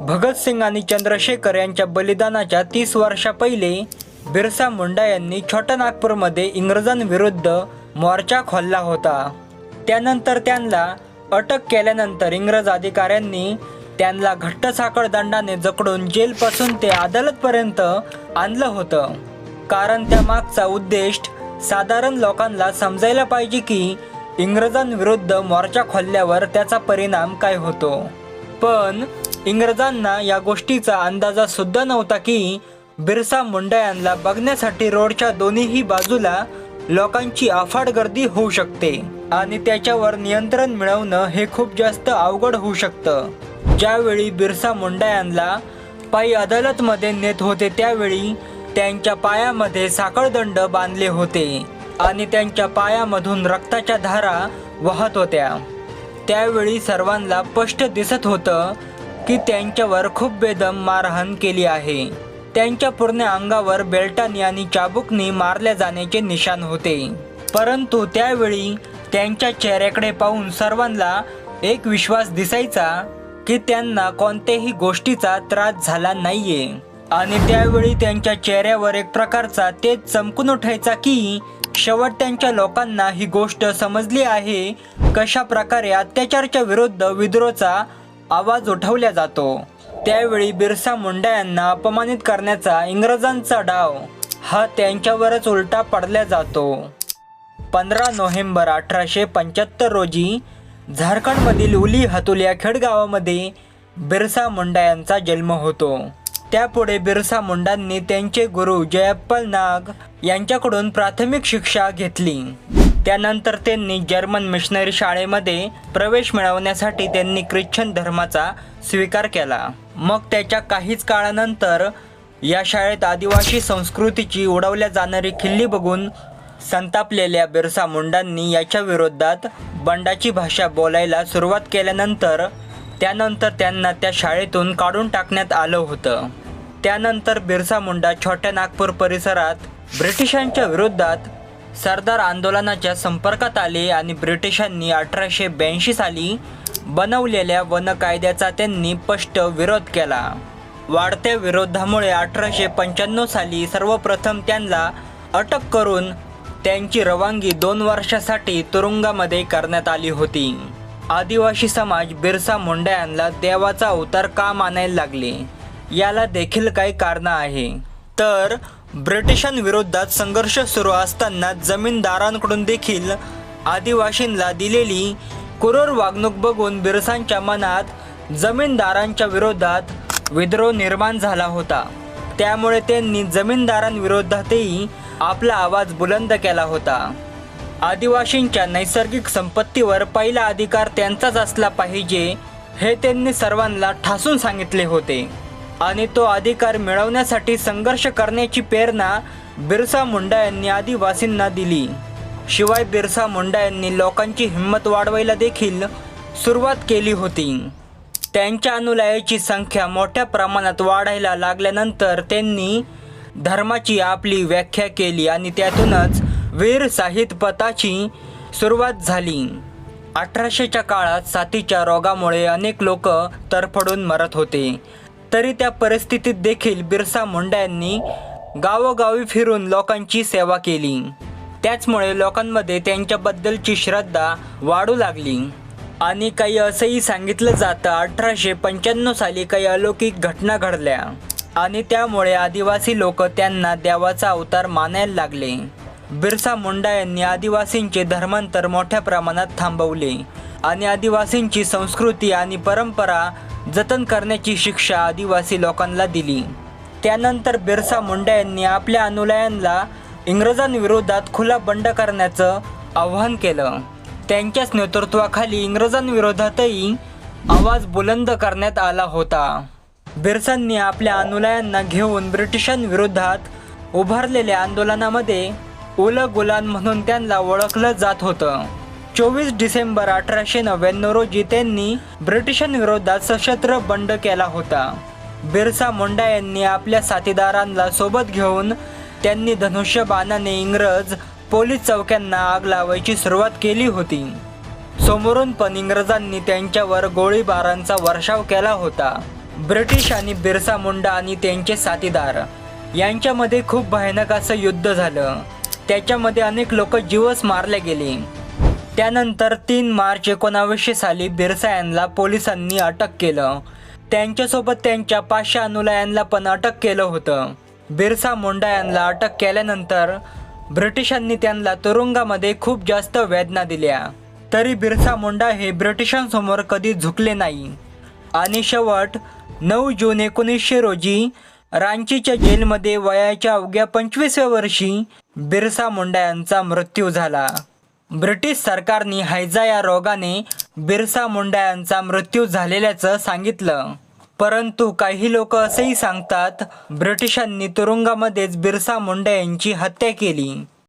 भगतसिंग आणि चंद्रशेखर यांच्या बलिदानाच्या तीस वर्षा पहिले बिरसा मुंडा यांनी छोटा नागपूरमध्ये इंग्रजांविरुद्ध मोर्चा खोलला होता. त्यानंतर त्यांना अटक केल्यानंतर इंग्रज अधिकाऱ्यांनी त्यांना घट्ट साखळ दंडाने जकडून जेलपासून ते अदालतपर्यंत आणलं होतं. कारण त्या मागचा उद्देश साधारण लोकांना समजायला पाहिजे की इंग्रजांविरुद्ध मोर्चा खोलल्यावर त्याचा परिणाम काय होतो. पण इंग्रजांना या गोष्टीचा अंदाजा सुद्धा नव्हता की बिरसा मुंडा यांना बघण्यासाठी रोडच्या दोन्हीही बाजूला लोकांची अफाट गर्दी होऊ शकते आणि त्याच्यावर नियंत्रण मिळवणं हे खूप जास्त अवघड होऊ शकतं. ज्यावेळी बिरसा मुंडा यांना पायी अदालतमध्ये नेत होते त्यावेळी त्यांच्या पायामध्ये साखळदंड बांधले होते आणि त्यांच्या पायामधून रक्ताच्या धारा वाहत होत्या. त्यावेळी सर्वांना स्पष्ट दिसत होतं की त्यांच्यावर खूप बेदम मारहाण केली आहे. त्यांच्या पूर्ण अंगावर बेल्टानी आणि चाबुकनी मारल्या जाण्याचे निशाण होते. परंतु त्यावेळी त्यांच्या चेहऱ्याकडे पाहून सर्वांना एक विश्वास दिसायचा की त्यांना कोणत्याही गोष्टीचा त्रास झाला नाहीये. आणि त्यावेळी त्यांच्या चेहऱ्यावर एक प्रकारचा तेज चमकून उठायचा की शेवट त्यांच्या लोकांना ही गोष्ट समजली आहे कशा प्रकारे अत्याचारच्या विरुद्ध विद्रोहचा आवाज उठवला जातो. त्यावेळी बिरसा मुंडा यांना अपमानित करण्याचा इंग्रजांचा डाव हा त्यांच्यावरच उलटा पडला जातो. पंधरा नोव्हेंबर अठराशे पंच्याहत्तर रोजी झारखंडमधील उली हतुल या खेडगावामध्ये बिरसा मुंडा यांचा जन्म होतो. त्यापुढे बिरसा मुंडांनी त्यांचे गुरु जयप्पल नाग यांच्याकडून प्राथमिक शिक्षा घेतली. त्यानंतर त्यांनी जर्मन मिशनरी शाळेमध्ये प्रवेश मिळवण्यासाठी त्यांनी ख्रिश्चन धर्माचा स्वीकार केला. मग त्याच्या काहीच काळानंतर या शाळेत आदिवासी संस्कृतीची उडवल्या जाणारी खिल्ली बघून संतापलेल्या बिरसा मुंडांनी याच्या विरोधात बंडाची भाषा बोलायला सुरुवात केल्यानंतर त्यानंतर त्यांना त्या शाळेतून काढून टाकण्यात आलं होतं. त्यानंतर बिरसा मुंडा छोट्या नागपूर परिसरात ब्रिटिशांच्या विरोधात सरदार आंदोलनाच्या संपर्कात आले आणि ब्रिटिशांनी अठराशे ब्याऐंशी साली बनवलेल्या वन कायद्याचा त्यांनी स्पष्ट विरोध केला. वाढत्या विरोधामुळे अठराशे पंच्याण्णव साली सर्वप्रथम त्यांना अटक करून त्यांची रवानगी दोन वर्षासाठी तुरुंगामध्ये करण्यात आली होती. आदिवासी समाज बिरसा मुंडा यांना देवाचा अवतार का मानायला लागले? याला देखील काही कारणं आहे. तर ब्रिटिशांविरोधात संघर्ष सुरू असताना जमीनदारांकडून देखील आदिवासींना दिलेली क्रूर वागणूक बघून बिरसांच्या मनात जमीनदारांच्या विरोधात विद्रोह निर्माण झाला होता. त्यामुळे त्यांनी जमीनदारांविरोधातही आपला आवाज बुलंद केला होता. आदिवासींच्या नैसर्गिक संपत्तीवर पहिला अधिकार त्यांचाच असला पाहिजे हे त्यांनी सर्वांना ठासून सांगितले होते. आणि तो अधिकार मिळवण्यासाठी संघर्ष करण्याची प्रेरणा बिरसा मुंडा यांनी आदिवासींना दिली. शिवाय बिरसा मुंडा यांनी लोकांची हिंमत वाढवायला देखील सुरुवात केली होती. त्यांच्या अनुयायाची संख्या मोठ्या प्रमाणात वाढायला लागल्यानंतर त्यांनी धर्माची आपली व्याख्या केली आणि त्यातूनच वीर साहित्य पथाची सुरुवात झाली. अठराशेच्या काळात साथीच्या रोगामुळे अनेक लोक तरफडून मरत होते. तरी त्या परिस्थितीत देखील बिरसा मुंडा यांनी गावोगावी फिरून लोकांची सेवा केली. त्याचमुळे लोकांमध्ये त्यांच्याबद्दलची श्रद्धा वाढू लागली. आणि काही असंही सांगितलं जातं अठराशे पंच्याण्णव साली काही अलौकिक घटना घडल्या. आणि त्यामुळे आदिवासी लोक त्यांना देवाचा अवतार मानायला लागले. बिरसा मुंडा यांनी आदिवासींचे धर्मांतर मोठ्या प्रमाणात थांबवले. आणि आदिवासींची संस्कृती आणि परंपरा जतन करण्याची शिक्षा आदिवासी लोकांना दिली. त्यानंतर बिरसा मुंडा यांनी आपल्या अनुयायांना इंग्रजांविरोधात खुला बंड करण्याचं आव्हान केलं. त्यांच्याच नेतृत्वाखाली इंग्रजांविरोधातही आवाज बुलंद करण्यात आला होता. बिरसांनी आपल्या अनुयायांना घेऊन ब्रिटिशांविरोधात उभारलेल्या आंदोलनामध्ये उल गुलान म्हणून त्यांना ओळखलं जात होतं. चोवीस डिसेंबर अठराशे नव्याण्णव रोजी त्यांनी ब्रिटिशांविरोधात सशस्त्र बंड केला होता. बिरसा मुंडा यांनी आपल्या साथीदारांना सोबत घेऊन त्यांनी धनुष्यबाणाने इंग्रज पोलीस चौक्यांना आग लावायची सुरुवात केली होती. समोरून पण इंग्रजांनी त्यांच्यावर गोळीबारांचा वर्षाव केला होता. ब्रिटिश आणि बिरसा मुंडा आणि त्यांचे साथीदार यांच्यामध्ये खूप भयानक असं युद्ध झालं. त्याच्यामध्ये अनेक लोक जीवच मारले गेले. त्यानंतर तीन मार्च एकोणावीसशे साली बिरसा यांना पोलिसांनी अटक केलं. त्यांच्यासोबत त्यांच्या पाचशे अनुयायांना पण अटक केलं होतं. बिरसा मुंडा यांना अटक केल्यानंतर ब्रिटिशांनी त्यांना तुरुंगामध्ये खूप जास्त वेदना दिल्या. तरी बिरसा मुंडा हे ब्रिटिशांसमोर कधी झुकले नाही. आणि शेवट नऊ जून एकोणीसशे रोजी रांचीच्या जेलमध्ये वयाच्या अवघ्या पंचवीसव्या वर्षी बिरसा मुंडा यांचा मृत्यू झाला. ब्रिटिश सरकारने हैजा या रोगाने बिरसा मुंडा यांचा मृत्यू झालेल्याचं सांगितलं. परंतु काही लोक असेही सांगतात ब्रिटिशांनी तुरुंगामध्येच बिरसा मुंडा यांची हत्या केली.